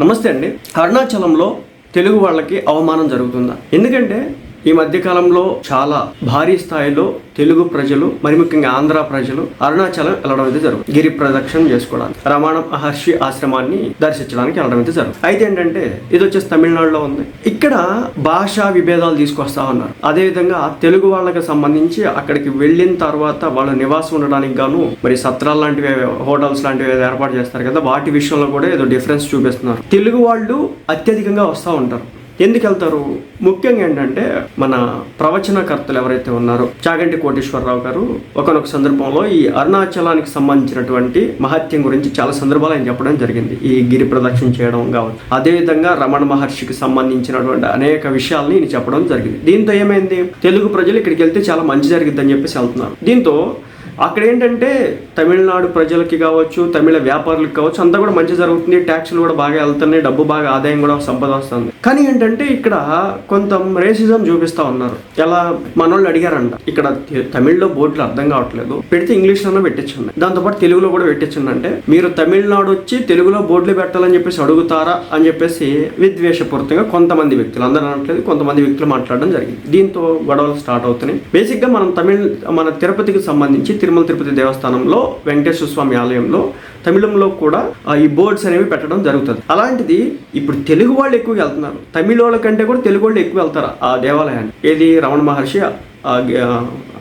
నమస్తే అండి. అరుణాచలంలో తెలుగు వాళ్ళకి అవమానం జరుగుతుందా? ఎందుకంటే ఈ మధ్యకాలంలో చాలా భారీ స్థాయిలో తెలుగు ప్రజలు మరి ముఖ్యంగా ఆంధ్ర ప్రజలు అరుణాచలం వెళ్ళడం అయితే జరుగుతుంది గిరి ప్రదక్షిణ చేసుకోవడానికి రమణ మహర్షి ఆశ్రమాన్ని దర్శించడానికి వెళ్ళడం అయితే జరుగుతుంది అయితే ఏంటంటే ఇది వచ్చేసి తమిళనాడులో ఉంది. ఇక్కడ భాషా విభేదాలు తీసుకొస్తా ఉన్నారు. అదేవిధంగా తెలుగు వాళ్ళకి సంబంధించి అక్కడికి వెళ్ళిన తర్వాత వాళ్ళ నివాసం ఉండడానికి గాను మరి సత్రాలు లాంటివి హోటల్స్ లాంటివి ఏదో ఏర్పాటు చేస్తారు కదా వాటి విషయంలో కూడా ఏదో డిఫరెన్స్ చూపిస్తున్నారు. తెలుగు వాళ్ళు అత్యధికంగా వస్తూ ఉంటారు. ఎందుకు వెళ్తారు ముఖ్యంగా ఏంటంటే మన ప్రవచనకర్తలు ఎవరైతే ఉన్నారో చాగంటి కోటేశ్వరరావు గారు ఒకనొక సందర్భంలో ఈ అరుణాచలానికి సంబంధించినటువంటి మహత్యం గురించి చాలా సందర్భాలు ఆయన చెప్పడం జరిగింది. ఈ గిరి ప్రదక్షిణ చేయడం కావచ్చు అదేవిధంగా రమణ మహర్షికి సంబంధించినటువంటి అనేక విషయాల్ని ఈయన చెప్పడం జరిగింది. దీంతో ఏమైంది? తెలుగు ప్రజలు ఇక్కడికి వెళ్తే చాలా మంచి జరిగిద్దని చెప్పేసి వెళ్తున్నారు. దీంతో అక్కడ ఏంటంటే తమిళనాడు ప్రజలకి కావచ్చు తమిళ వ్యాపారులకు కావచ్చు అంతా కూడా మంచి జరుగుతుంది. ట్యాక్సులు కూడా బాగా వెళ్తున్నాయి డబ్బు బాగా ఆదాయం కూడా సంపద వస్తుంది. కానీ ఏంటంటే ఇక్కడ కొంత రేసిజం చూపిస్తా ఉన్నారు. ఎలా మనోళ్ళు అడిగారంట. ఇక్కడ తమిళ్ళో బోర్డులు అర్థం కావట్లేదు. పెడితే ఇంగ్లీష్లోనే పెట్టించండి. దాంతోపాటు తెలుగులో కూడా పెట్టించండి అంటే మీరు తమిళనాడు వచ్చి తెలుగులో బోర్డులు పెట్టాలని చెప్పేసి అడుగుతారా అని చెప్పేసి విద్వేషపూరితంగా కొంతమంది వ్యక్తులు అందరూ అనట్లేదు కొంతమంది వ్యక్తులు మాట్లాడడం జరిగింది. దీంతో గొడవలు స్టార్ట్ అవుతున్నాయి. బేసిక్గా మనం తమిళ్ మన తిరుపతికి సంబంధించి తిరుమల తిరుపతి దేవస్థానంలో వెంకటేశ్వర స్వామి ఆలయంలో తమిళంలో కూడా ఈ బోర్డ్స్ అనేవి పెట్టడం జరుగుతుంది. అలాంటిది ఇప్పుడు తెలుగు వాళ్ళు ఎక్కువ వెళ్తున్నారు. తమిళ వాళ్ళ కంటే కూడా తెలుగు వాళ్ళు ఎక్కువ వెళ్తారు ఆ దేవాలయాన్ని ఏది? రమణ మహర్షి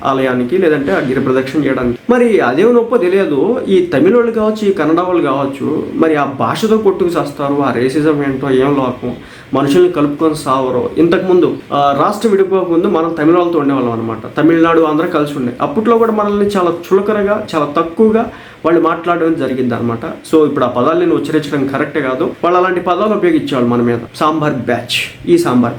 ఆలయానికి లేదంటే ఆ గిరి ప్రదక్షిణ చేయడానికి. మరి అదే నొప్పో తెలియదు. ఈ తమిళ వాళ్ళు కావచ్చు ఈ కన్నడ వాళ్ళు కావచ్చు మరి ఆ భాషతో కొట్టుకు చేస్తారు ఆ రేసిజం ఏంటో ఏం లోకం మనుషుల్ని కలుపుకొని సావరు. ఇంతకుముందు రాష్ట్ర విడిపోకముందు మనం తమిళ వాళ్ళతో ఉండేవాళ్ళం అనమాట తమిళనాడు ఆంధ్ర కలిసి ఉండే. అప్పట్లో కూడా మనల్ని చాలా చులకరగా చాలా తక్కువగా వాళ్ళు మాట్లాడడం జరిగింది అనమాట సో ఇప్పుడు ఆ పదాలను ఉచ్చరించడం కరెక్ట్ కాదు. వాళ్ళు అలాంటి పదాలు ఉపయోగించేవాళ్ళు మన మీద. సాంబార్ బ్యాచ్. ఈ సాంబార్